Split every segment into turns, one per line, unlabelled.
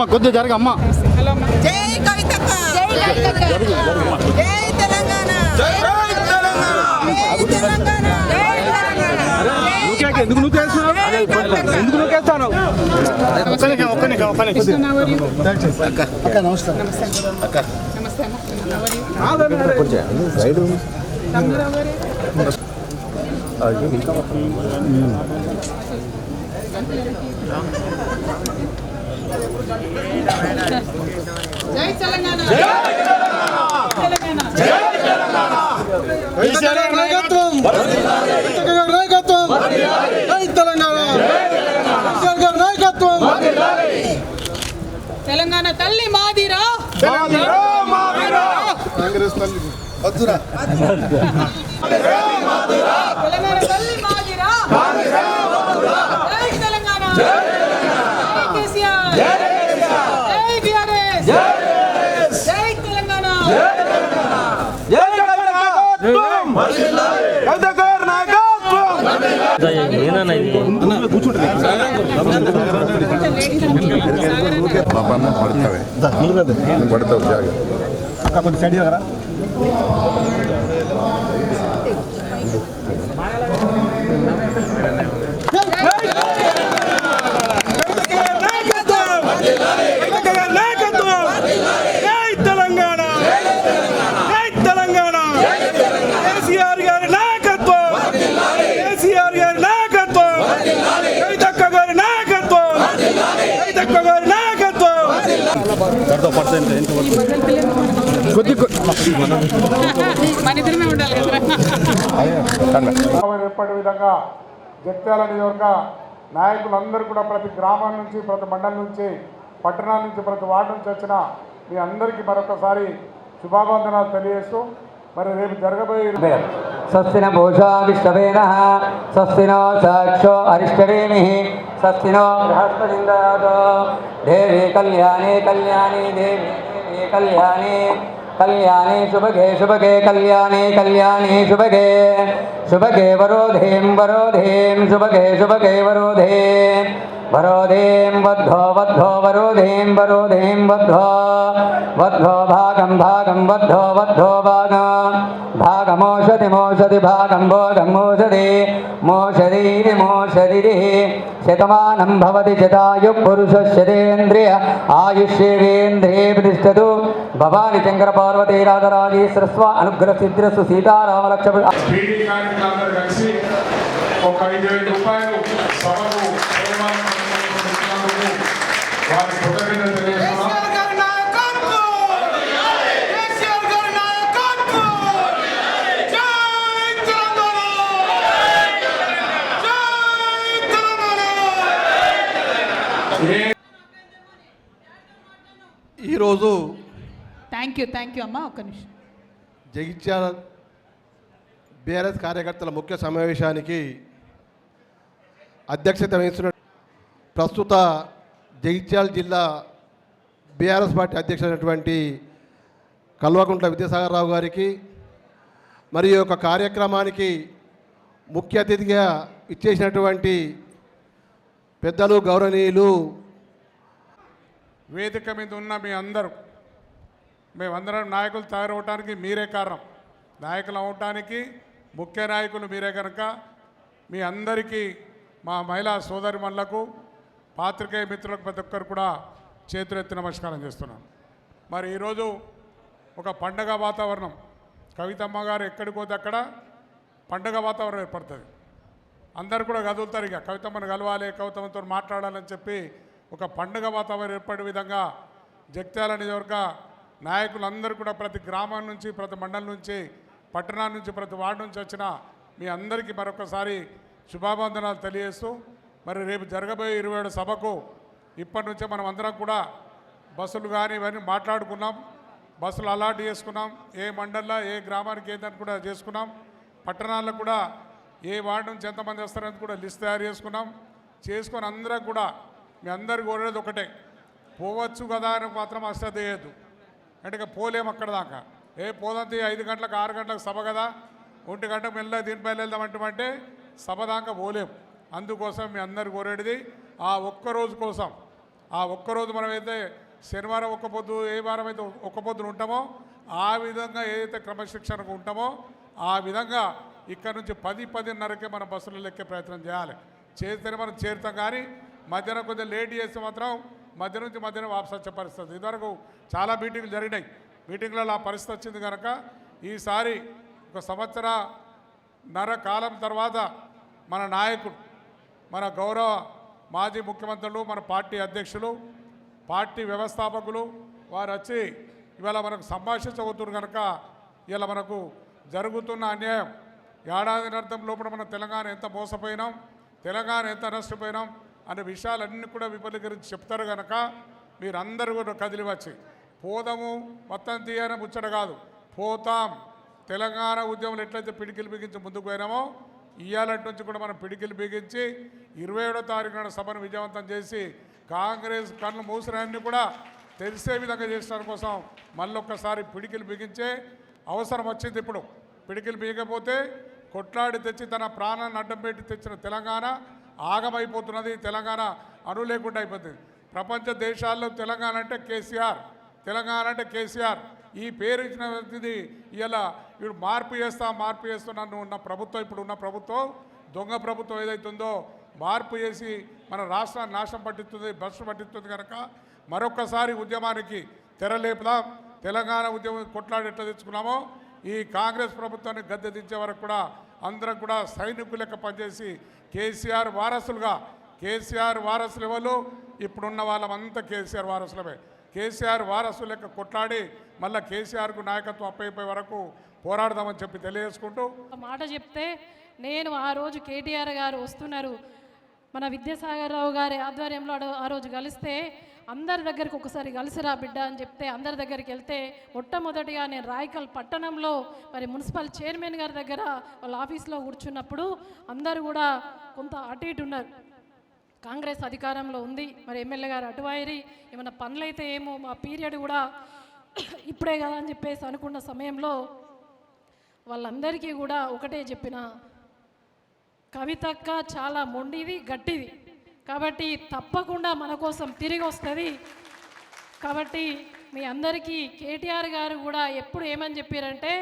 అమ్మ అమ్మ కొద్దిగా జరగ అమ్మ.
హలో అమ్మ.
జై కవితక్క జై తెలంగాణ. జై తెలంగాణ. జై తెలంగాణ.
ఎందుకు నువ్వు చేస్తున్నావు ఎందుకు నువ్వు చేస్తాను ఒక్క నిమిషం ఒక్క నిమిషం ఒక్క నిమిషం
నవరి
అక్క నమస్కారం
నమస్తే. నవరి తమ్మురవరి జై తెలంగాణ
నాయకత్వం నాయకత్వం జై తెలంగాణ నాయకత్వం
తెలంగాణ తల్లి మాదిరా
కాంగ్రెస్ తల్లి
తెలంగాణ తల్లి
ಬಾಬಾನ ಹೊಡ್ತವೆ ಹೊಡ್ತವೆ ಜಾಗ
కొద్ది
మన
ఎప్పటి విధంగా జగిత్యాల నియోజక నాయకులందరూ కూడా ప్రతి గ్రామం నుంచి ప్రతి మండలం నుంచి పట్టణాల నుంచి ప్రతి వార్డు నుంచి వచ్చిన మీ అందరికీ మరొకసారి శుభాబంధనాలు తెలియజేస్తూ మరి రేపు జరగబోయే
स्वस्ति न भूषा स्वस्ति नो। साक्षो अरिष्टवेमिः स्वस्ति नो बृहस्पतिन्दयातो देवी कल्याणे कल्याणे, देवी देवी कल्याणे। कल्याणे शुभगे शुभगे, कल्याणे कल्याणे शुभगे। शुभगे वरोधें वरोधें शुभगे शुभगे, वरोधे। वरोधें वद्धो वद्धो वरोधें वरोधें वद्धो वद्धो भागं भागं वद्धो वद्धो भागं भागमोषधि मोषधि भागं भोगं मोषधि मोषधीरिमोषधिरिः शतमानं भवति शतायुः पुरुषशतेन्द्रिय आयुष्येवेन्द्रिये प्रतिष्ठतु भवानि शङ्करपार्वती राधराजेश्वरस्व अनुग्रहसिद्धिरस्तु सीतारामलक्ष्मण
బీడీ కార్మికులందరూ కలిసి ఒక ఐదు వేల రూపాయలు సభకు
యూ థ్యాంక్ యూ అమ్మా ఒక్క నిమిషం.
జగిత్యాల బీఆర్ఎస్ కార్యకర్తల ముఖ్య సమావేశానికి అధ్యక్షత వహిస్తున్న ప్రస్తుత జగిత్యాల జిల్లా బీఆర్ఎస్ పార్టీ అధ్యక్షుడైనటువంటి కల్వకుంట్ల విద్యాసాగర్ రావు గారికి మరియు ఈ యొక్క కార్యక్రమానికి ముఖ్య అతిథిగా ఇచ్చేసినటువంటి పెద్దలు గౌరవనీయులు
వేదిక మీద ఉన్న మీ అందరూ మేమందరం నాయకులు తయారవటానికి మీరే కారణం. నాయకులు అవటానికి ముఖ్య నాయకులు మీరే కనుక మీ అందరికీ మా మహిళా సోదరిమణులకు పాత్రికేయ మిత్రులకు ప్రతి ఒక్కరు కూడా చేతులెత్తి నమస్కారం చేస్తున్నాను. మరి ఈరోజు ఒక పండగ వాతావరణం. కవితమ్మ గారు ఎక్కడికి పోతే అక్కడ పండగ వాతావరణం ఏర్పడుతుంది. అందరు కూడా కదులుతారు ఇక. కవితమ్మను కలవాలి కవితమ్మతో మాట్లాడాలని చెప్పి ఒక పండుగ వాతావరణం ఏర్పడే విధంగా జగిత్యాల నియోజకవర్గ నాయకులందరూ కూడా ప్రతి గ్రామం నుంచి ప్రతి మండలం నుంచి పట్టణాల నుంచి ప్రతి వార్డు నుంచి వచ్చిన మీ అందరికీ మరొకసారి శుభాబంధనాలు తెలియజేస్తూ మరి రేపు జరగబోయే ఇరవై ఏడు సభకు ఇప్పటి నుంచే మనం అందరం కూడా బస్సులు కానీ ఇవన్నీ మాట్లాడుకున్నాం. బస్సులు అలాట్ చేసుకున్నాం. ఏ మండల్లో ఏ గ్రామానికి ఏందని కూడా చేసుకున్నాం. పట్టణాల్లో కూడా ఏ వార్డు నుంచి ఎంతమంది వస్తారని కూడా లిస్ట్ తయారు చేసుకున్నాం. చేసుకొని అందరం కూడా మీ అందరికి కోరేది ఒకటే. పోవచ్చు కదా అని మాత్రం అశ్రద్ధ చేయొద్దు అంటే పోలేం అక్కడ దాకా. ఏ పోదంతి ఐదు గంటలకు ఆరు గంటలకు సభ కదా? ఒంటి గంట మెల్ల దీనిపై వెళ్దామంటే సభ దాకా పోలేం అందుకోసం మీ అందరు కోరేటిది ఆ ఒక్క రోజు కోసం ఆ ఒక్కరోజు మనమైతే శనివారం ఒక్క పొద్దు ఏ వారం అయితే ఒక్క పొద్దున ఉంటామో ఆ విధంగా ఏదైతే క్రమశిక్షణకు ఉంటామో ఆ విధంగా ఇక్కడ నుంచి పది పదిన్నరకే మనం బస్సులు ఎక్కే ప్రయత్నం చేయాలి. చేస్తేనే మనం చేరుతాం కానీ మధ్యాహ్నం కొద్దిగా లేట్ చేస్తే మాత్రం మధ్య నుంచి మధ్యన వాపసు వచ్చే పరిస్థితి. ఇదివరకు చాలా మీటింగ్లు జరిగినాయి. మీటింగ్లలో ఆ పరిస్థితి వచ్చింది కనుక ఈసారి ఒక సంవత్సర నర కాలం తర్వాత మన నాయకుడు మన గౌరవ మాజీ ముఖ్యమంత్రులు మన పార్టీ అధ్యక్షులు పార్టీ వ్యవస్థాపకులు వారు వచ్చి ఇవాళ మనకు సంభాషించబోతున్నారు కనుక ఇలా మనకు జరుగుతున్న అన్యాయం. ఏడాది అర్థం లోపల మన తెలంగాణ ఎంత మోసపోయినాం తెలంగాణ ఎంత నష్టపోయినాం అనే విషయాలన్నీ కూడా విపరీకరించి చెప్తారు కనుక మీరందరూ కూడా కదిలి వచ్చి పోదాము మొత్తం తీయని ముచ్చట కాదు. పోతాం. తెలంగాణ ఉద్యమంలో ఎట్లయితే పిడికిలు బిగించి ముందుకు పోయినామో ఇవాళ నుంచి కూడా మనం పిడికిలు బిగించి ఇరవై ఏడో తారీఖున సభను విజయవంతం చేసి కాంగ్రెస్ కళ్ళు మూసినవన్నీ కూడా తెలిసే విధంగా చేసిన కోసం మళ్ళొక్కసారి పిడికిలు బిగించే అవసరం వచ్చింది ఇప్పుడు. పిడికిలు బిగకపోతే కొట్లాడి తెచ్చి తన ప్రాణాన్ని అడ్డం పెట్టి తెచ్చిన తెలంగాణ ఆగమైపోతున్నది. తెలంగాణ అను లేకుండా అయిపోతుంది. ప్రపంచ దేశాల్లో తెలంగాణ అంటే కేసీఆర్. తెలంగాణ అంటే కేసీఆర్. ఈ పేరు ఇచ్చిన వ్యక్తిది ఇలా ఇప్పుడు మార్పు చేస్తా మార్పు చేస్తున్నాను ఉన్న ప్రభుత్వం ఇప్పుడు ఉన్న ప్రభుత్వం దొంగ ప్రభుత్వం ఏదైతుందో మార్పు చేసి మన రాష్ట్రాన్ని నాశనం పట్టిస్తుంది భ్రష్టు పట్టిస్తుంది కనుక మరొకసారి ఉద్యమానికి తెరలేపుదాం. తెలంగాణ ఉద్యమం కొట్లాడి ఎట్లా తెచ్చుకున్నామో ఈ కాంగ్రెస్ ప్రభుత్వాన్ని గద్దె దించే వరకు కూడా అందరం కూడా సైనికులు లెక్క పనిచేసి కేసీఆర్ వారసులుగా కేసీఆర్ వారసులు ఎవరు? ఇప్పుడున్న వాళ్ళమంతా కేసీఆర్ వారసులమే. కేసీఆర్ వారసులు లెక్క కొట్లాడి మళ్ళీ కేసీఆర్కు నాయకత్వం అప్పైపోయే వరకు పోరాడదామని చెప్పి తెలియజేసుకుంటూ
మాట చెప్తే నేను ఆ రోజు కేటీఆర్ గారు వస్తున్నారు మన విద్యాసాగర్ రావు గారి ఆధ్వర్యంలో ఆ రోజు కలిస్తే అందరి దగ్గరికి ఒకసారి కలిసిరా బిడ్డ అని చెప్తే అందరి దగ్గరికి వెళ్తే మొట్టమొదటిగా నేను రాయకల్ పట్టణంలో మరి మున్సిపల్ చైర్మన్ గారి దగ్గర వాళ్ళ ఆఫీస్లో కూర్చున్నప్పుడు అందరూ కూడా కొంత అటు ఇటు ఉన్నారు. కాంగ్రెస్ అధికారంలో ఉంది. మరి ఎమ్మెల్యే గారు అటువైరి ఏమైనా పనులైతే ఏమో మా పీరియడ్ కూడా ఇప్పుడే కదా అని చెప్పేసి అనుకున్న సమయంలో వాళ్ళందరికీ కూడా ఒకటే చెప్పిన కవితక్క చాలా మొండిది గట్టిది. కాబట్టి తప్పకుండా మన కోసం తిరిగి వస్తుంది. కాబట్టి మీ అందరికీ కేటీఆర్ గారు కూడా ఎప్పుడు ఏమని చెప్పారంటే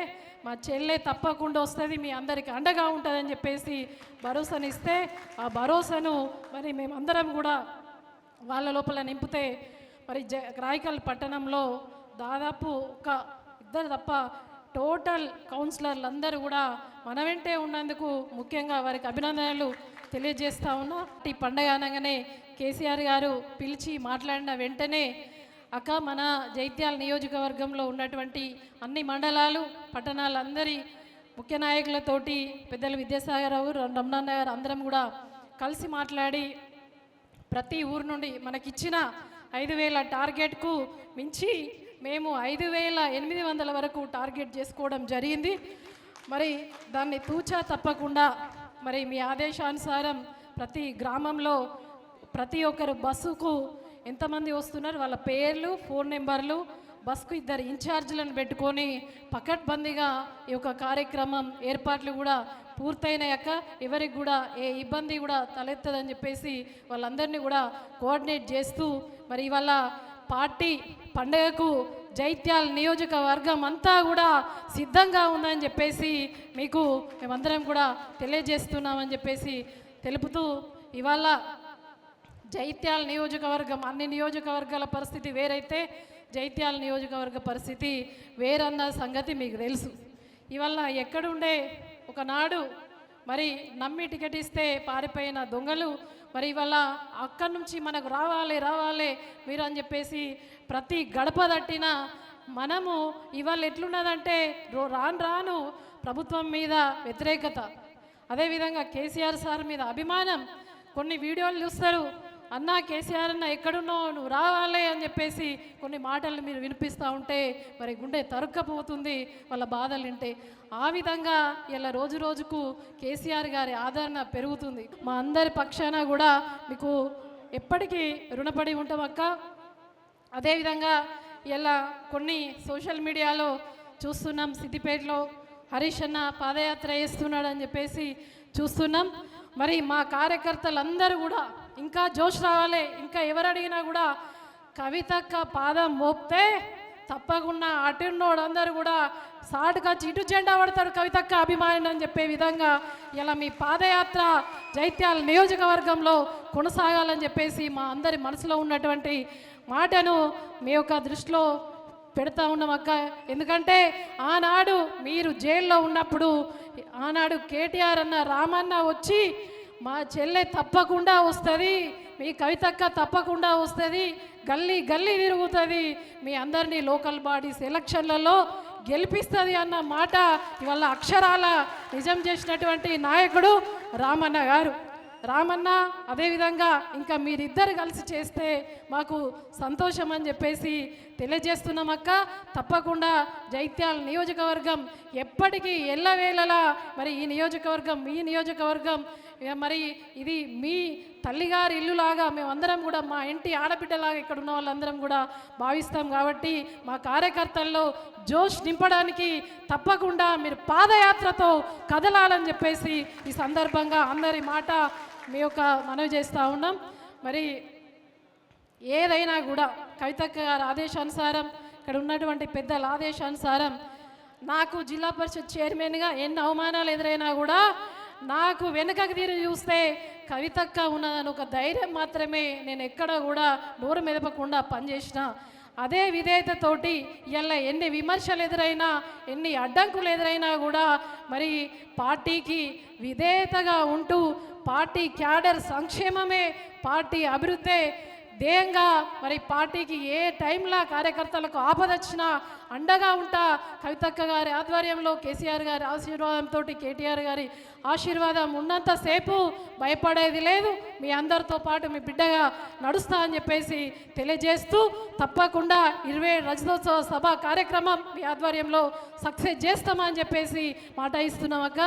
మా చెల్లె తప్పకుండా వస్తుంది మీ అందరికీ అండగా ఉంటుందని చెప్పేసి భరోసానిస్తే ఆ భరోసాను మరి మేమందరం కూడా వాళ్ళ లోపల నింపితే మరి జ రాయకల్ పట్టణంలో దాదాపు ఒక ఇద్దరు తప్ప టోటల్ కౌన్సిలర్లు అందరూ కూడా మన వెంటే ఉన్నందుకు ముఖ్యంగా వారికి అభినందనలు తెలియజేస్తా ఉన్నా. ఈ పండగ అనగానే కేసీఆర్ గారు పిలిచి మాట్లాడిన వెంటనే అక్క మన జైత్యాల నియోజకవర్గంలో ఉన్నటువంటి అన్ని మండలాలు పట్టణాలందరి ముఖ్య నాయకులతోటి పెద్దలు విద్యాసాగరరావు రమణాన్న గారు అందరం కూడా కలిసి మాట్లాడి ప్రతి ఊరు నుండి మనకిచ్చిన ఐదు వేల టార్గెట్కు మించి మేము ఐదు వేల ఎనిమిది వందల వరకు టార్గెట్ చేసుకోవడం జరిగింది. మరి దాన్ని తూచా తప్పకుండా మరి మీ ఆదేశానుసారం ప్రతి గ్రామంలో ప్రతి ఒక్కరు బస్సుకు ఎంతమంది వస్తున్నారు వాళ్ళ పేర్లు ఫోన్ నెంబర్లు బస్కు ఇద్దరు ఇన్ఛార్జీలను పెట్టుకొని పకడ్బందీగా ఈ యొక్క కార్యక్రమం ఏర్పాట్లు కూడా పూర్తయినాక ఎవరికి కూడా ఏ ఇబ్బంది కూడా తలెత్తదని చెప్పేసి వాళ్ళందరినీ కూడా కోఆర్డినేట్ చేస్తూ మరి ఇవాళ పార్టీ పండగకు జైత్యాల నియోజకవర్గం అంతా కూడా సిద్ధంగా ఉందని చెప్పేసి మీకు మేమందరం కూడా తెలియజేస్తున్నామని చెప్పేసి తెలుపుతూ ఇవాళ జైత్యాల నియోజకవర్గం అన్ని నియోజకవర్గాల పరిస్థితి వేరైతే జైత్యాల నియోజకవర్గ పరిస్థితి వేరన్న సంగతి మీకు తెలుసు. ఇవాళ ఎక్కడుండే ఒకనాడు మరి నమ్మి టికెట్ ఇస్తే పారిపోయిన దొంగలు మరి ఇవాళ అక్కడి నుంచి మనకు రావాలి రావాలి మీరు అని చెప్పేసి ప్రతి గడప తట్టిన మనము ఇవాళ ఎట్లున్నదంటే రో- రాను రాను ప్రభుత్వం మీద వ్యతిరేకత. అదేవిధంగా కేసీఆర్ సార్ మీద అభిమానం. కొన్ని వీడియోలు చూస్తారు. అన్నా కేసీఆర్ అన్న ఎక్కడున్నావు? నువ్వు రావాలి అని చెప్పేసి కొన్ని మాటలు మీరు వినిపిస్తూ ఉంటే మరి గుండె తరుక్కపోతుంది వాళ్ళ బాధలు వింటే. ఆ విధంగా ఇలా రోజు రోజుకు కేసీఆర్ గారి ఆదరణ పెరుగుతుంది. మా అందరి పక్షాన కూడా మీకు ఎప్పటికీ రుణపడి ఉంటాం అక్క. అదేవిధంగా ఇలా కొన్ని సోషల్ మీడియాలో చూస్తున్నాం సిద్దిపేటలో హరీష్ అన్న పాదయాత్ర చేస్తున్నాడు అని చెప్పేసి చూస్తున్నాం. మరి మా కార్యకర్తలందరూ కూడా ఇంకా జోష్ రావాలి. ఇంకా ఎవరు అడిగినా కూడా కవితక్క పాదం మోపితే తప్పకుండా అటున్నోడు అందరూ కూడా సాటుగా ఇటు జెండా పడతాడు కవితక్క అభిమాని అని చెప్పే విధంగా ఇలా మీ పాదయాత్ర జైత్యాల నియోజకవర్గంలో కొనసాగాలని చెప్పేసి మా అందరి మనసులో ఉన్నటువంటి మాటను మీ యొక్క దృష్టిలో పెడతా ఉన్నాం అక్క. ఎందుకంటే ఆనాడు మీరు జైల్లో ఉన్నప్పుడు ఆనాడు కేటీఆర్ అన్న రామన్న వచ్చి మా చెల్లె తప్పకుండా వస్తుంది మీ కవితక్క తప్పకుండా వస్తుంది గల్లీ గల్లీ తిరుగుతుంది. మీ అందరినీ లోకల్ బాడీస్ ఎలక్షన్లలో గెలిపిస్తుంది అన్న మాట ఇవాళ అక్షరాల నిజం చేసినటువంటి నాయకుడు రామన్న గారు. రామన్న అదేవిధంగా ఇంకా మీరిద్దరు కలిసి చేస్తే మాకు సంతోషం అని చెప్పేసి తెలియజేస్తున్నాం అక్క తప్పకుండా జైత్యాల నియోజకవర్గం ఎప్పటికీ ఎల్లవేళలా మరి ఈ నియోజకవర్గం మీ నియోజకవర్గం మరి ఇది మీ తల్లిగారి ఇల్లులాగా మేమందరం కూడా మా ఇంటి ఆడబిడ్డలాగా ఇక్కడ ఉన్న వాళ్ళందరం కూడా భావిస్తాం కాబట్టి మా కార్యకర్తల్లో జోష్ నింపడానికి తప్పకుండా మీరు పాదయాత్రతో కదలాలని చెప్పేసి ఈ సందర్భంగా అందరి మాట మీ యొక్క మనవి చేస్తూ ఉన్నాం. మరి ఏదైనా కూడా కవితక్క గారి ఆదేశానుసారం ఇక్కడ ఉన్నటువంటి పెద్దల ఆదేశానుసారం నాకు జిల్లా పరిషత్ చైర్మన్గా ఎన్ని అవమానాలు ఎదురైనా కూడా నాకు వెనుకకు తీరు చూస్తే కవితక్క ఉన్నదని ఒక ధైర్యం మాత్రమే నేను ఎక్కడ కూడా నోరు మెదపకుండా పనిచేసిన. అదే విధేయతతోటి ఇలా ఎన్ని విమర్శలు ఎదురైనా ఎన్ని అడ్డంకులు ఎదురైనా కూడా మరి పార్టీకి విధేయతగా ఉంటూ పార్టీ క్యాడర్ సంక్షేమమే పార్టీ అభివృద్ధే ధ్యేయంగా మరి పార్టీకి ఏ టైంలో కార్యకర్తలకు ఆపదొచ్చినా అండగా ఉంటా. కవితక్క గారి ఆధ్వర్యంలో కేసీఆర్ గారి ఆశీర్వాదంతో కేటీఆర్ గారి ఆశీర్వాదం ఉన్నంతసేపు భయపడేది లేదు. మీ అందరితో పాటు మీ బిడ్డగా నడుస్తా అని చెప్పేసి తెలియజేస్తూ తప్పకుండా ఇరవై రజతోత్సవ సభ కార్యక్రమం మీ ఆధ్వర్యంలో సక్సెస్ చేస్తామని చెప్పేసి మాట ఇస్తున్నాం అక్క.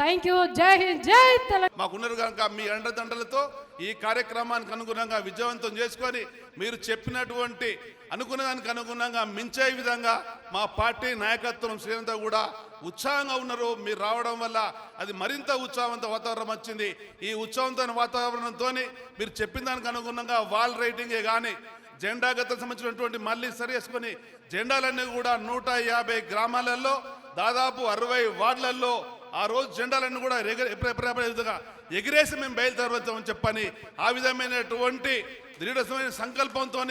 Thank you. జై హింద్ జై తెలంగాణ.
మాకున్నారు కనుక మీ అండదండలతో ఈ కార్యక్రమానికి అనుగుణంగా విజయవంతం చేసుకొని మీరు చెప్పినటువంటి అనుకున్న దానికి అనుగుణంగా మించే విధంగా మా పార్టీ నాయకత్వం శ్రేణితో కూడా ఉత్సాహంగా ఉన్నారు మీరు రావడం వల్ల అది మరింత ఉత్సాహవంత వాతావరణం వచ్చింది. ఈ ఉత్సాహవంతమైన వాతావరణంతో మీరు చెప్పిన దానికి అనుగుణంగా వాల్ రైటింగే కానీ జెండాగత సంబంధించినటువంటి మళ్ళీ సరిచేసుకొని జెండాలన్నీ కూడా నూట యాభై గ్రామాలలో దాదాపు అరవై వార్డులలో ఆ రోజు జెండాలన్నీ కూడా ఎగ- విధంగా ఎగిరేసి మేము బయలుదేరవచ్చామని చెప్పని ఆ విధమైనటువంటి దృఢమైన సంకల్పంతో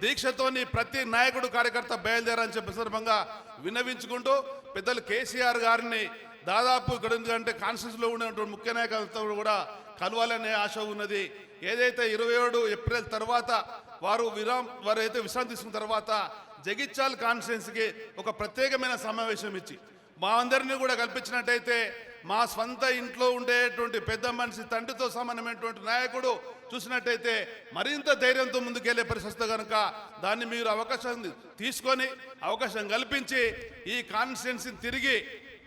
దీక్షతోని ప్రతి నాయకుడు కార్యకర్త బయలుదేరని చెప్పే సందర్భంగా విన్నవించుకుంటూ పెద్దలు కేసీఆర్ గారిని దాదాపు ఇక్కడ ఎందుకంటే కాన్స్టిట్యూన్స్లో ఉన్నటువంటి ముఖ్య నాయకులతో కూడా కలవాలనే ఆశ ఉన్నది. ఏదైతే ఇరవై ఏడు ఏప్రిల్ తర్వాత వారు విరామ్ వారు అయితే విశ్రాంతి తీసుకున్న తర్వాత జగిత్యాల్ కాన్స్టిట్యున్సీకి ఒక ప్రత్యేకమైన సమావేశం ఇచ్చి మా అందరినీ కూడా కల్పించినట్టయితే మా స్వంత ఇంట్లో ఉండేటువంటి పెద్ద మనిషి తండ్రితో సమానమైనటువంటి నాయకుడు చూసినట్టయితే మరింత ధైర్యంతో ముందుకెళ్ళే పరిస్థితి కనుక దాన్ని మీరు అవకాశం తీసుకొని అవకాశం కల్పించి ఈ కాన్స్టిట్యున్సీని తిరిగి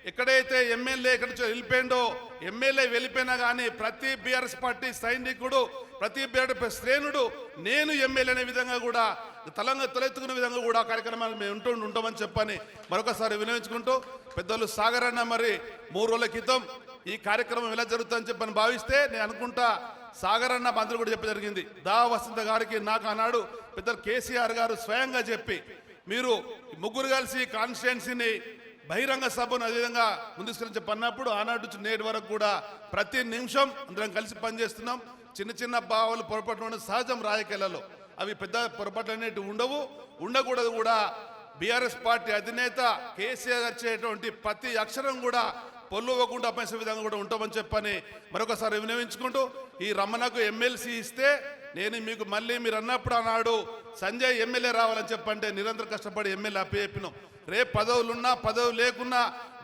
ఎక్కడైతే ఎమ్మెల్యే ఎక్కడ వెళ్ళిపోయిండో ఎమ్మెల్యే వెళ్ళిపోయినా కానీ ప్రతి బీఆర్ఎస్ పార్టీ సైనికుడు ప్రతి బీఆర్ఎస్ శ్రేణుడు నేను ఎమ్మెల్యే అనే విధంగా కూడా తలంగా తలెత్తుకునే విధంగా కూడా కార్యక్రమాలు మేము ఉంటూ ఉంటామని చెప్పని మరొకసారి వినియోగించుకుంటూ పెద్దలు సాగర్ అన్న మరి మూడు రోజుల క్రితం ఈ కార్యక్రమం ఎలా జరుగుతుందని చెప్పని భావిస్తే నేను అనుకుంటా సాగర్ అన్న మంత్రులు కూడా చెప్పి జరిగింది. దా వసంత గారికి నాకు అన్నాడు పెద్దలు కేసీఆర్ గారు స్వయంగా చెప్పి మీరు ముగ్గురు కలిసి కాన్స్టిట్యున్సీని బహిరంగ సభను అదేవిధంగా ముందుకు చెప్పన్నప్పుడు ఆనాటి నుంచి నేటి వరకు కూడా ప్రతి నిమిషం అందరం కలిసి పనిచేస్తున్నాం. చిన్న చిన్న భావాలు పొరపాటు ఉండడం సహజం రాజకీయాలలో అవి పెద్ద పొరపాట్లు అనేటివి ఉండవు. ఉండకూడదు కూడా. బీఆర్ఎస్ పార్టీ అధినేత కేసీఆర్ గారు చేయటువంటి ప్రతి అక్షరం కూడా పొల్లువ్వకుండా పనిసే విధంగా కూడా ఉంటామని చెప్పని మరొకసారి వినవించుకుంటూ ఈ రమణకు ఎమ్మెల్సీ ఇస్తే నేను మీకు మళ్ళీ మీరు అన్నప్పుడు అన్నాడు సంజయ్ ఎమ్మెల్యే రావాలని చెప్పంటే నిరంతరం కష్టపడి ఎమ్మెల్యే అప్పి చెప్పినాం రేపు పదవులున్నా పదవులు లేకున్నా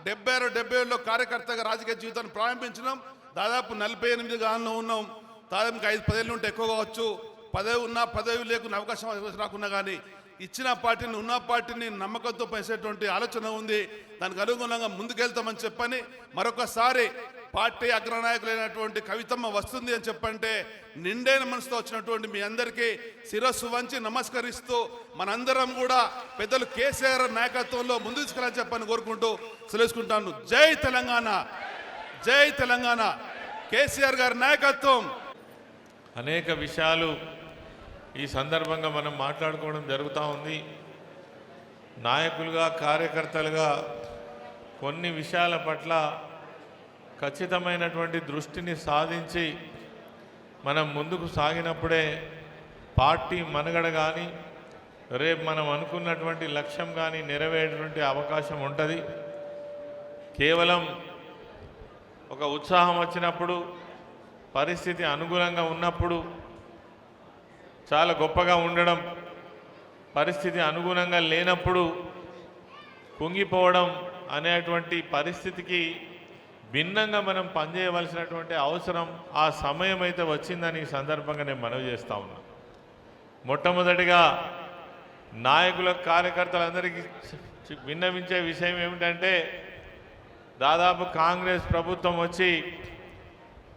డెబ్బై ఆరు డెబ్బై ఏడులో కార్యకర్తగా రాజకీయ జీవితాన్ని ప్రారంభించినాం. దాదాపు నలభై ఎనిమిది గాల్లో ఉన్నాం. దాదాపు ఐదు పదేళ్ళు ఉంటే ఎక్కువ కావచ్చు. పదవి ఉన్నా పదవి లేకుండా అవకాశం రాకున్నా కానీ ఇచ్చిన పార్టీని ఉన్న పార్టీని నమ్మకంతో పనిచేసేటువంటి ఆలోచన ఉంది. దానికి అనుగుణంగా ముందుకెళ్తామని చెప్పని మరొకసారి పార్టీ అగ్రనాయకులైనటువంటి కవితమ్మ వస్తుంది అని చెప్పంటే నిండైన మనసుతో వచ్చినటువంటి మీ అందరికీ శిరస్సు వంచి నమస్కరిస్తూ మనందరం కూడా పెద్దలు కేసీఆర్ నాయకత్వంలో ముందు తీసుకెళ్ళని చెప్పని కోరుకుంటూ సెలవుకుంటాను. జై తెలంగాణ! జై తెలంగాణ! కేసీఆర్ గారి నాయకత్వం!
అనేక విషయాలు ఈ సందర్భంగా మనం మాట్లాడుకోవడం జరుగుతూ ఉంది. నాయకులుగా కార్యకర్తలుగా కొన్ని విషయాల పట్ల ఖచ్చితమైనటువంటి దృష్టిని సాధించి మనం ముందుకు సాగినప్పుడే పార్టీ మనుగడ కానీ రేపు మనం అనుకున్నటువంటి లక్ష్యం కానీ నెరవేరేటువంటి అవకాశం ఉంటుంది. కేవలం ఒక ఉత్సాహం వచ్చినప్పుడు పరిస్థితి అనుకూలంగా ఉన్నప్పుడు చాలా గొప్పగా ఉండడం పరిస్థితి అనుగుణంగా లేనప్పుడు కుంగిపోవడం అనేటువంటి పరిస్థితికి భిన్నంగా మనం పనిచేయవలసినటువంటి అవసరం ఆ సమయం అయితే వచ్చిందని ఈ సందర్భంగా నేను మనవి చేస్తా ఉన్నా. మొట్టమొదటిగా నాయకుల కార్యకర్తలందరికీ విన్నవించే విషయం ఏమిటంటే దాదాపు కాంగ్రెస్ ప్రభుత్వం వచ్చి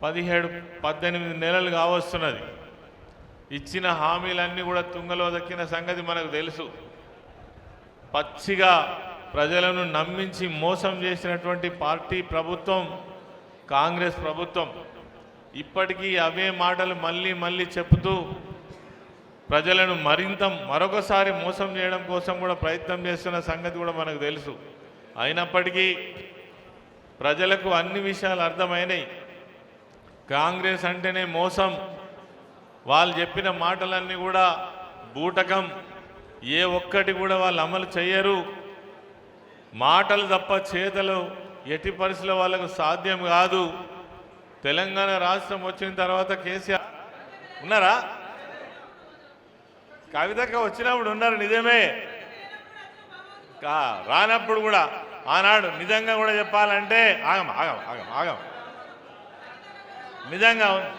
పదిహేడు పద్దెనిమిది నెలలు కావస్తున్నది. ఇచ్చిన హామీలన్నీ కూడా తుంగలో దక్కిన సంగతి మనకు తెలుసు. పచ్చిగా ప్రజలను నమ్మించి మోసం చేసినటువంటి పార్టీ ప్రభుత్వం కాంగ్రెస్ ప్రభుత్వం ఇప్పటికీ అవే మాటలు మళ్ళీ మళ్ళీ చెబుతూ ప్రజలను మరింత మరొకసారి మోసం చేయడం కోసం కూడా ప్రయత్నం చేస్తున్న సంగతి కూడా మనకు తెలుసు. అయినప్పటికీ ప్రజలకు అన్ని విషయాలు అర్థమైనాయి. కాంగ్రెస్ అంటేనే మోసం. వాళ్ళు చెప్పిన మాటలన్నీ కూడా బూటకం. ఏ ఒక్కటి కూడా వాళ్ళు అమలు చేయరు మాటలు తప్ప చేతలు ఎట్టి పరిస్థితుల్లో వాళ్ళకు సాధ్యం కాదు. తెలంగాణ రాష్ట్రం వచ్చిన తర్వాత కేసీఆర్ ఉన్నారా? కవితక్క వచ్చినప్పుడు ఉన్నారు నిజమే. కా- రానప్పుడు కూడా ఆనాడు నిజంగా కూడా చెప్పాలంటే ఆగం ఆగం ఆగం ఆగం. నిజంగా.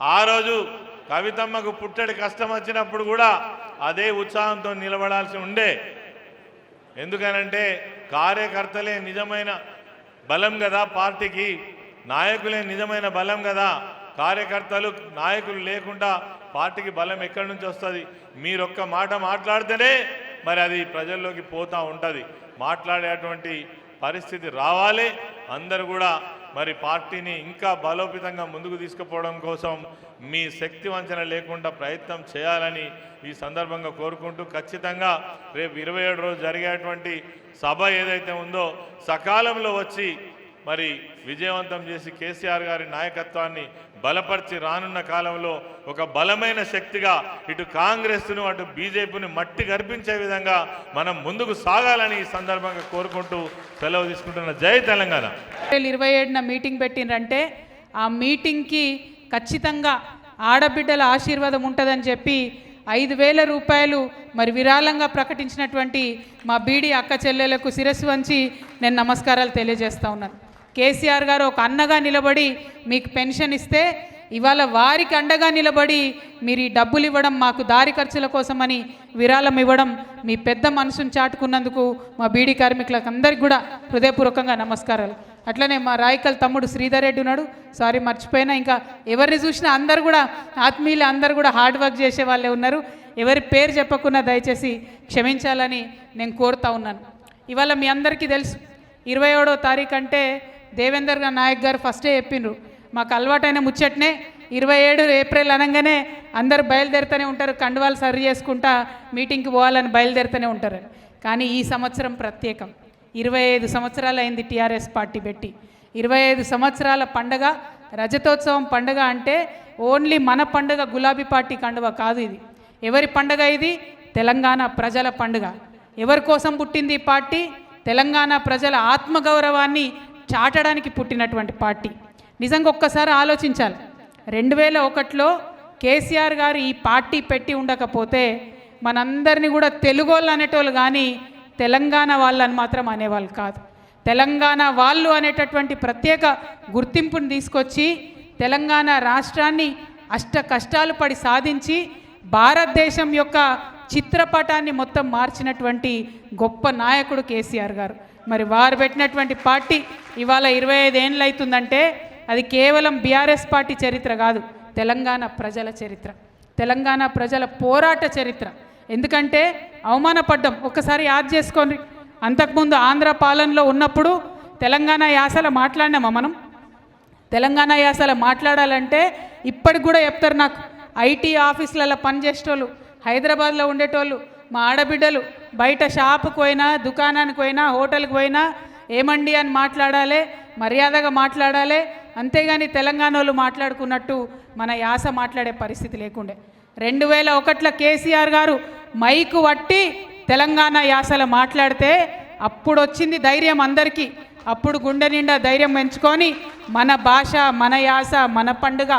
ఆ రోజు కవితమ్మకు పుట్టడి కష్టం వచ్చినప్పుడు కూడా అదే ఉత్సాహంతో నిలబడాల్సి ఉండే. ఎందుకనంటే కార్యకర్తలే నిజమైన బలం కదా పార్టీకి నాయకులే నిజమైన బలం కదా. కార్యకర్తలు నాయకులు లేకుండా పార్టీకి బలం ఎక్కడి నుంచి వస్తుంది? మీరొక్క మాట మాట్లాడితేనే మరి అది ప్రజల్లోకి పోతూ ఉంటుంది. మాట్లాడేటువంటి పరిస్థితి రావాలి. అందరూ కూడా మరి పార్టీని ఇంకా బలోపేతంగా ముందుకు తీసుకుపోవడం కోసం మీ శక్తి వంచన లేకుండా ప్రయత్నం చేయాలని ఈ సందర్భంగా కోరుకుంటూ ఖచ్చితంగా రేపు ఇరవై ఏడు రోజు జరిగేటువంటి సభ ఏదైతే ఉందో సకాలంలో వచ్చి మరి విజయవంతం చేసి కేసీఆర్ గారి నాయకత్వాన్ని బలపరిచి రానున్న కాలంలో ఒక బలమైన శక్తిగా ఇటు కాంగ్రెస్ను అటు బీజేపీని మట్టి గర్పించే విధంగా మనం ముందుకు సాగాలని ఈ సందర్భంగా కోరుకుంటూ సెలవు తీసుకుంటున్న జై తెలంగాణ.
ఇరవై ఏడున మీటింగ్ పెట్టిండ్రంటే ఆ మీటింగ్కి ఖచ్చితంగా ఆడబిడ్డల ఆశీర్వాదం ఉంటుందని చెప్పి ఐదు వేల రూపాయలు మరి విరాళంగా ప్రకటించినటువంటి మా బీడీ అక్క చెల్లెలకు శిరస్సు వంచి నేను నమస్కారాలు తెలియజేస్తా ఉన్నాను. కేసీఆర్ గారు ఒక అన్నగా నిలబడి మీకు పెన్షన్ ఇస్తే ఇవాళ వారికి అండగా నిలబడి మీరు ఈ డబ్బులు ఇవ్వడం మాకు దారి ఖర్చుల కోసమని విరాళం ఇవ్వడం మీ పెద్ద మనసును చాటుకున్నందుకు మా బీడీ కార్మికులకు అందరికీ కూడా హృదయపూర్వకంగా నమస్కారాలు. అట్లనే మా రాయకల్ తమ్ముడు శ్రీధర్ రెడ్డి ఉన్నాడు. సారీ మర్చిపోయినా ఇంకా ఎవరిని చూసినా అందరు కూడా ఆత్మీయులు అందరు కూడా హార్డ్ వర్క్ చేసే వాళ్ళే ఉన్నారు. ఎవరి పేరు చెప్పకుండా దయచేసి క్షమించాలని నేను కోరుతా ఉన్నాను. ఇవాళ మీ అందరికీ తెలుసు ఇరవై ఏడో తారీఖు అంటే దేవేందర్ గారు నాయక్ గారు ఫస్టే చెప్పిండ్రు మాకు అలవాటైన ముచ్చట్నే ఇరవై ఏడు ఏప్రిల్ అనగానే అందరు బయలుదేరుతూనే ఉంటారు కండువాలు సరి చేసుకుంటా మీటింగ్కి పోవాలని బయలుదేరుతూనే ఉంటారు. కానీ ఈ సంవత్సరం ప్రత్యేకం. ఇరవై ఐదు సంవత్సరాలు అయింది టీఆర్ఎస్ పార్టీ పెట్టి. ఇరవై ఐదు సంవత్సరాల పండగ రజతోత్సవం పండగ అంటే ఓన్లీ మన పండగ గులాబీ పార్టీ కండువ కాదు ఇది. ఎవరి పండగ ఇది? తెలంగాణ ప్రజల పండుగ. ఎవరి కోసం పుట్టింది ఈ పార్టీ? తెలంగాణ ప్రజల ఆత్మగౌరవాన్ని చాటడానికి పుట్టినటువంటి పార్టీ. నిజంగా ఒక్కసారి ఆలోచించాలి. రెండు వేల ఒకటిలో కేసీఆర్ గారు ఈ పార్టీ పెట్టి ఉండకపోతే మనందరినీ కూడా తెలుగోళ్ళు అనేటోళ్ళు కానీ తెలంగాణ వాళ్ళని మాత్రం అనేవాళ్ళు కాదు. తెలంగాణ వాళ్ళు అనేటటువంటి ప్రత్యేక గుర్తింపుని తీసుకొచ్చి తెలంగాణ రాష్ట్రాన్ని అష్ట కష్టాలు పడి సాధించి భారతదేశం యొక్క చిత్రపటాన్ని మొత్తం మార్చినటువంటి గొప్ప నాయకుడు కేసీఆర్ గారు. మరి వారు పెట్టినటువంటి పార్టీ ఇవాళ ఇరవై ఐదు ఏళ్ళు అవుతుందంటే అది కేవలం బీఆర్ఎస్ పార్టీ చరిత్ర కాదు తెలంగాణ ప్రజల చరిత్ర. తెలంగాణ ప్రజల పోరాట చరిత్ర. ఎందుకంటే అవమానపడ్డం ఒక్కసారి యాద్ చేసుకోండి. అంతకుముందు ఆంధ్ర పాలనలో ఉన్నప్పుడు తెలంగాణ యాసలో మాట్లాడినామా మనం? తెలంగాణ యాసలో మాట్లాడాలంటే ఇప్పటికి కూడా చెప్తారు నాకు. ఐటీ ఆఫీసులలో పనిచేసేటోళ్ళు హైదరాబాద్లో ఉండేటోళ్ళు మా ఆడబిడ్డలు బయట షాపుకు పోయినా దుకాణానికి పోయినా హోటల్కి పోయినా ఏమండి అని మాట్లాడాలి మర్యాదగా మాట్లాడాలి అంతేగాని తెలంగాణ వాళ్ళు మాట్లాడుకున్నట్టు మన యాస మాట్లాడే పరిస్థితి లేకుండే. రెండు వేల ఒకటిలో కేసీఆర్ గారు మైకు వట్టి తెలంగాణ యాసలో మాట్లాడితే అప్పుడు వచ్చింది ధైర్యం అందరికీ. అప్పుడు గుండె నిండా ధైర్యం పెంచుకొని మన భాష మన యాస మన పండుగ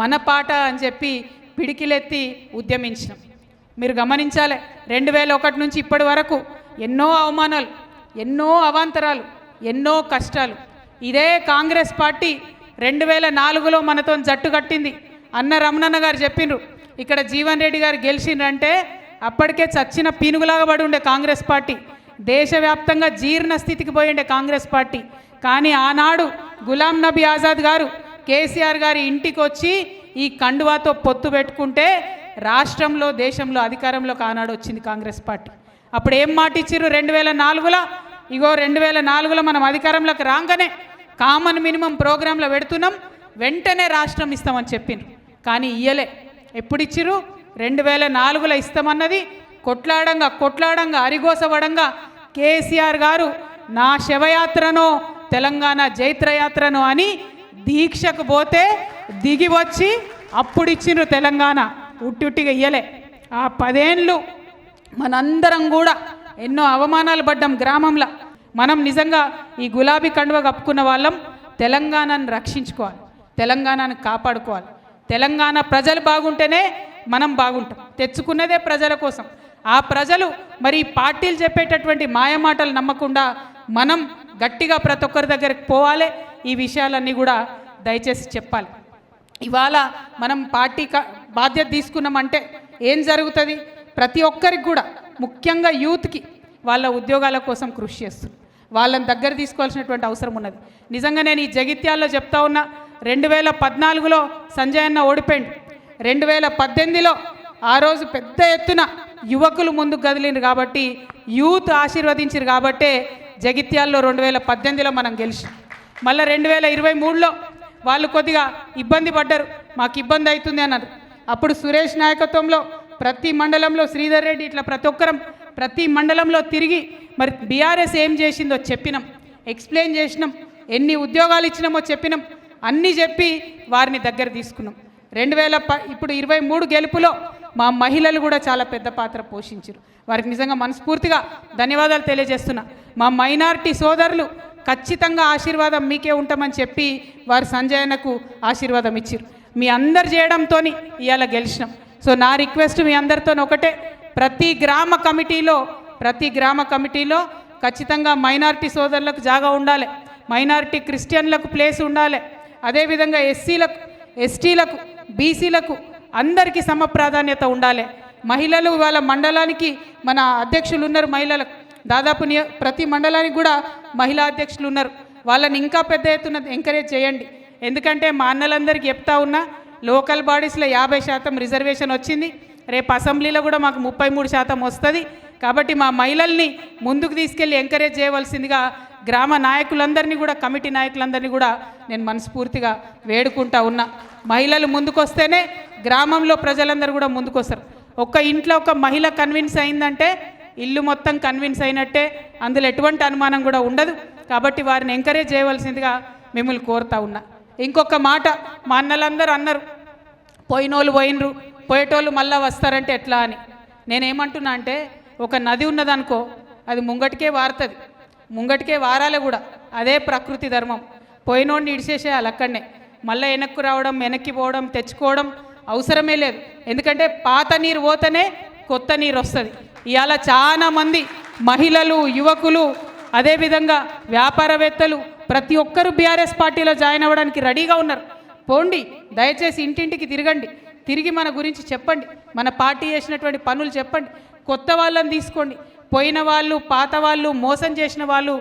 మన పాట అని చెప్పి పిడికిలెత్తి ఉద్యమించినాం. మీరు గమనించాలి. రెండు వేల ఒకటి నుంచి ఇప్పటి వరకు ఎన్నో అవమానాలు ఎన్నో అవాంతరాలు ఎన్నో కష్టాలు. ఇదే కాంగ్రెస్ పార్టీ రెండు వేల నాలుగులో మనతో జట్టు కట్టింది. అన్న రమణన్న గారు చెప్పిండ్రు ఇక్కడ జీవన్ రెడ్డి గారు గెలిచిండ్రంటే అప్పటికే చచ్చిన పీనుగులాగా పడి ఉండే కాంగ్రెస్ పార్టీ. దేశవ్యాప్తంగా జీర్ణ స్థితికి పోయిండే కాంగ్రెస్ పార్టీ. కానీ ఆనాడు గులాం నబీ ఆజాద్ గారు కేసీఆర్ గారి ఇంటికి వచ్చి ఈ కండువాతో పొత్తు పెట్టుకుంటే రాష్ట్రంలో దేశంలో అధికారంలో కానాడు వచ్చింది కాంగ్రెస్ పార్టీ. అప్పుడు ఏం మాట ఇచ్చిర్రు? రెండు వేల నాలుగులో? ఇగో రెండు వేల నాలుగులో మనం అధికారంలోకి రాగానే కామన్ మినిమం ప్రోగ్రాంలో పెడుతున్నాం వెంటనే రాష్ట్రం ఇస్తామని చెప్పిండ్రు. కానీ ఇయ్యలే. ఎప్పుడు ఇచ్చిర్రు? రెండు వేల నాలుగులో ఇస్తామన్నది కొట్లాడంగా కొట్లాడంగా అరిగోసవడంగా కేసీఆర్ గారు నా శవయాత్రనో తెలంగాణ జైత్రయాత్రనో అని దీక్షకు పోతే దిగి వచ్చి అప్పుడు ఇచ్చిండ్రు తెలంగాణ. ఉట్టిగా ఇయ్యలే. ఆ పదేళ్ళు మనందరం కూడా ఎన్నో అవమానాలు పడ్డాం గ్రామంలో. మనం నిజంగా ఈ గులాబీ కండువ కప్పుకున్న వాళ్ళం. తెలంగాణను రక్షించుకోవాలి. తెలంగాణను కాపాడుకోవాలి. తెలంగాణ ప్రజలు బాగుంటేనే మనం బాగుంటాం. తెచ్చుకున్నదే ప్రజల కోసం. ఆ ప్రజలు మరి పార్టీలు చెప్పేటటువంటి మాయమాటలు నమ్మకుండా మనం గట్టిగా ప్రతి ఒక్కరి దగ్గరికి పోవాలి. ఈ విషయాలన్నీ కూడా దయచేసి చెప్పాలి. ఇవాళ మనం పార్టీ క- బాధ్యత తీసుకున్నామంటే ఏం జరుగుతుంది? ప్రతి ఒక్కరికి కూడా ముఖ్యంగా యూత్కి వాళ్ళ ఉద్యోగాల కోసం కృషి చేస్తుంది. వాళ్ళని దగ్గర తీసుకోవాల్సినటువంటి అవసరం ఉన్నది. నిజంగా నేను ఈ జగిత్యాల్లో చెప్తా ఉన్నా రెండు వేల పద్నాలుగులో సంజయ్ అన్న ఓడిపోయింది రెండు వేల పద్దెనిమిదిలో ఆ రోజు పెద్ద ఎత్తున యువకులు ముందుకు కదిలింది కాబట్టి యూత్ ఆశీర్వదించారు కాబట్టే జగిత్యాల్లో రెండు వేల పద్దెనిమిదిలో మనం గెలిచాం మళ్ళీ రెండు వేల ఇరవై మూడులో వాళ్ళు కొద్దిగా ఇబ్బంది పడ్డారు. మాకు ఇబ్బంది అవుతుంది అన్నారు. అప్పుడు సురేష్ నాయకత్వంలో ప్రతి మండలంలో శ్రీధర్ రెడ్డి ఇట్లా ప్రతి ఒక్కరం ప్రతి మండలంలో తిరిగి మరి బీఆర్ఎస్ ఏం చేసిందో చెప్పినాం. ఎక్స్ప్లెయిన్ చేసినాం. ఎన్ని ఉద్యోగాలు ఇచ్చినామో చెప్పినాం. అన్నీ చెప్పి వారిని దగ్గర తీసుకున్నాం. రెండు వేల ప ఇప్పుడు ఇరవై మూడు గెలుపులో మా మహిళలు కూడా చాలా పెద్ద పాత్ర పోషించారు వారికి నిజంగా మనస్ఫూర్తిగా ధన్యవాదాలు తెలియజేస్తున్నా. మా మైనారిటీ సోదరులు ఖచ్చితంగా ఆశీర్వాదం మీకే ఉంటామని చెప్పి వారు సంజయనకు ఆశీర్వాదం ఇచ్చారు మీ అందరు చేయడంతో ఇవాళ గెలిచినాం. సో నా రిక్వెస్ట్ మీ అందరితో ఒకటే ప్రతి గ్రామ కమిటీలో ప్రతి గ్రామ కమిటీలో ఖచ్చితంగా మైనారిటీ సోదరులకు జాగా ఉండాలి. మైనారిటీ క్రిస్టియన్లకు ప్లేస్ ఉండాలి. అదేవిధంగా ఎస్సీలకు ఎస్టీలకు బీసీలకు అందరికీ సమ ప్రాధాన్యత ఉండాలి. మహిళలు వాళ్ళ మండలానికి మన అధ్యక్షులు ఉన్నారు మహిళలకు దాదాపు ప్రతి మండలానికి కూడా మహిళా అధ్యక్షులు ఉన్నారు. వాళ్ళని ఇంకా పెద్ద ఎత్తున ఎంకరేజ్ చేయండి. ఎందుకంటే మా అన్నలందరికీ చెప్తా ఉన్నా లోకల్ బాడీస్లో యాభై శాతం రిజర్వేషన్ వచ్చింది. రేపు అసెంబ్లీలో కూడా మాకు ముప్పై మూడు శాతం వస్తుంది. కాబట్టి మా మహిళల్ని ముందుకు తీసుకెళ్ళి ఎంకరేజ్ చేయవలసిందిగా గ్రామ నాయకులందరినీ కూడా కమిటీ నాయకులందరినీ కూడా నేను మనస్ఫూర్తిగా వేడుకుంటా ఉన్నా. మహిళలు ముందుకొస్తేనే గ్రామంలో ప్రజలందరూ కూడా ముందుకొస్తారు. ఒక్క ఇంట్లో ఒక మహిళ కన్విన్స్ అయిందంటే ఇల్లు మొత్తం కన్విన్స్ అయినట్టే అందులో ఎటువంటి అనుమానం కూడా ఉండదు. కాబట్టి వారిని ఎంకరేజ్ చేయవలసిందిగా మిమ్మల్ని కోరుతా ఉన్నా. ఇంకొక మాట మా అన్నలందరూ అన్నారు పోయినోళ్ళు పోయినరు పోయేటోళ్ళు మళ్ళీ వస్తారంటే ఎట్లా అని. నేనేమంటున్నా అంటే ఒక నది ఉన్నదనుకో అది ముంగటికే వారుతుంది. ముంగటికే వారాలే కూడా అదే ప్రకృతి ధర్మం. పోయినోడిని ఇడిచేసేయాలి అక్కడనే. మళ్ళీ వెనక్కు రావడం వెనక్కి పోవడం తెచ్చుకోవడం అవసరమే లేదు. ఎందుకంటే పాత నీరు పోతేనే కొత్త నీరు వస్తుంది. ఇవాళ చాలామంది మహిళలు యువకులు అదేవిధంగా వ్యాపారవేత్తలు ప్రతి ఒక్కరూ బీఆర్ఎస్ పార్టీలో జాయిన్ అవ్వడానికి రెడీగా ఉన్నారు. పోండి దయచేసి ఇంటింటికి తిరగండి. తిరిగి మన గురించి చెప్పండి. మన పార్టీ చేసినటువంటి పనులు చెప్పండి. కొత్త వాళ్ళని తీసుకోండి. పోయిన వాళ్ళు పాత వాళ్ళు మోసం చేసిన వాళ్ళు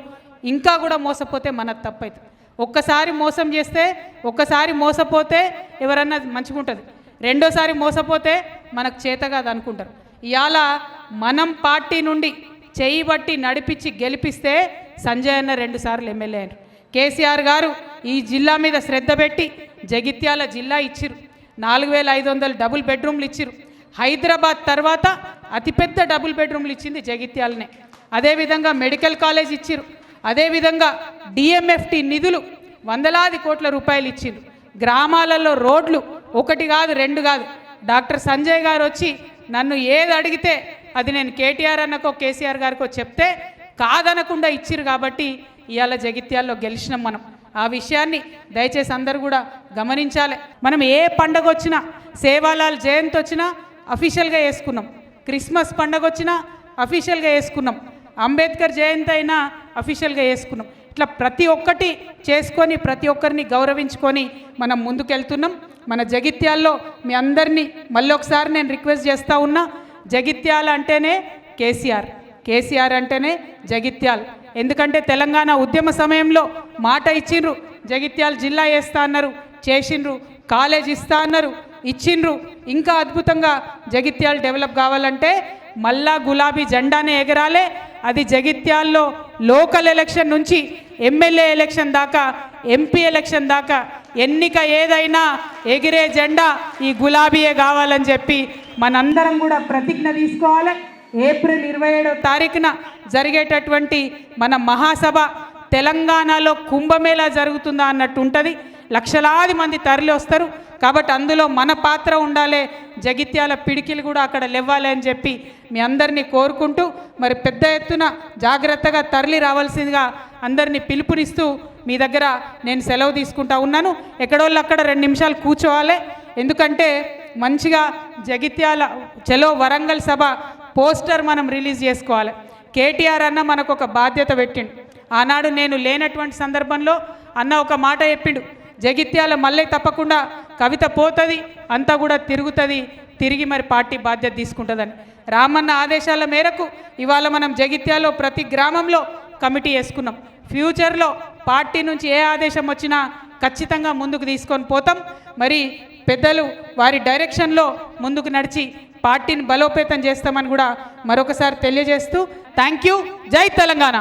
ఇంకా కూడా మోసపోతే మనకు తప్పైతుంది. ఒక్కసారి మోసం చేస్తే ఒక్కసారి మోసపోతే ఎవరన్నా మంచిగా ఉంటుంది రెండోసారి మోసపోతే మనకు చేత కాదు అనుకుంటారు ఇవాళ మనం పార్టీ నుండి చేయి బట్టి నడిపించి గెలిపిస్తే సంజయ్ అన్న రెండుసార్లు ఎమ్మెల్యే అయినారు. కేసీఆర్ గారు ఈ జిల్లా మీద శ్రద్ధ పెట్టి జగిత్యాల జిల్లా ఇచ్చిరు నాలుగు వేల ఐదు వందలు డబుల్ బెడ్రూమ్లు ఇచ్చిరు హైదరాబాద్ తర్వాత అతిపెద్ద డబుల్ బెడ్రూమ్లు ఇచ్చింది జగిత్యాలనే. అదేవిధంగా మెడికల్ కాలేజ్ ఇచ్చిరు అదేవిధంగా డిఎంఎఫ్టి నిధులు వందలాది కోట్ల రూపాయలు ఇచ్చిండ్రు గ్రామాలలో రోడ్లు ఒకటి కాదు రెండు కాదు. డాక్టర్ సంజయ్ గారు వచ్చి నన్ను ఏది అడిగితే అది నేను కేటీఆర్ అన్నకో కేసీఆర్ గారికో చెప్తే కాదనకుండా ఇచ్చిరు కాబట్టి ఇవాళ జగిత్యాల్లో గెలిచినాం మనం. ఆ విషయాన్ని దయచేసి అందరు కూడా గమనించాలి. మనం ఏ పండగ వచ్చినా సేవాలాల్ జయంతి వచ్చినా అఫీషియల్గా వేసుకున్నాం. క్రిస్మస్ పండగ వచ్చినా అఫీషియల్గా వేసుకున్నాం. అంబేద్కర్ జయంతి అయినా అఫీషియల్గా వేసుకున్నాం. ఇట్లా ప్రతి ఒక్కటి చేసుకొని ప్రతి ఒక్కరిని గౌరవించుకొని మనం ముందుకెళ్తున్నాం. మన జగిత్యాల్లో మీ అందరినీ మళ్ళీ ఒకసారి నేను రిక్వెస్ట్ చేస్తూ ఉన్నా జగిత్యాల అంటేనే కేసీఆర్. కేసీఆర్ అంటేనే జగిత్యాల్. ఎందుకంటే తెలంగాణ ఉద్యమ సమయంలో మాట ఇచ్చిండ్రు జగిత్యాల జిల్లా వేస్తా అన్నారు చేసిండ్రు కాలేజ్ ఇస్తా అన్నారు ఇచ్చిండ్రు. ఇంకా అద్భుతంగా జగిత్యాల డెవలప్ కావాలంటే మళ్ళా గులాబీ జెండానే ఎగరాలే. అది జగిత్యాల్లో లోకల్ ఎలక్షన్ నుంచి ఎమ్మెల్యే ఎలక్షన్ దాకా ఎంపీ ఎలక్షన్ దాకా ఎన్నిక ఏదైనా ఎగిరే జెండా ఈ గులాబీయే కావాలని చెప్పి మనందరం కూడా ప్రతిజ్ఞ తీసుకోవాలి. ఏప్రిల్ ఇరవై ఏడవ తారీఖున జరిగేటటువంటి మన మహాసభ తెలంగాణలో కుంభమేళా జరుగుతుందా అన్నట్టు ఉంటుంది లక్షలాది మంది తరలి వస్తారు. కాబట్టి అందులో మన పాత్ర ఉండాలి. జగిత్యాల పిడికిలు కూడా అక్కడ లేవ్వాలి అని చెప్పి మీ అందరినీ కోరుకుంటూ మరి పెద్ద ఎత్తున జాగ్రత్తగా తరలి రావాల్సిందిగా అందరినీ పిలుపునిస్తూ మీ దగ్గర నేను సెలవు తీసుకుంటా ఉన్నాను. ఎక్కడోళ్ళు అక్కడ రెండు నిమిషాలు కూర్చోవాలి. ఎందుకంటే మంచిగా జగిత్యాల చలో వరంగల్ సభ పోస్టర్ మనం రిలీజ్ చేసుకోవాలి. కేటీఆర్ అన్న మనకు ఒక బాధ్యత పెట్టిండు. ఆనాడు నేను లేనటువంటి సందర్భంలో అన్న ఒక మాట చెప్పిండు. జగిత్యాల మళ్ళీ తప్పకుండా కవిత పోతుంది అంతా కూడా తిరుగుతుంది తిరిగి మరి పార్టీ బాధ్యత తీసుకుంటుందని. రామన్న ఆదేశాల మేరకు ఇవాళ మనం జగిత్యాలో ప్రతి గ్రామంలో కమిటీ వేసుకున్నాం. ఫ్యూచర్లో పార్టీ నుంచి ఏ ఆదేశం వచ్చినా ఖచ్చితంగా ముందుకు తీసుకొని పోతాం. మరి పెద్దలు వారి డైరెక్షన్లో ముందుకు నడిచి పార్టీని బలోపేతం చేస్తామని కూడా మరొకసారి తెలియజేస్తూ థ్యాంక్ యూ జై తెలంగాణ.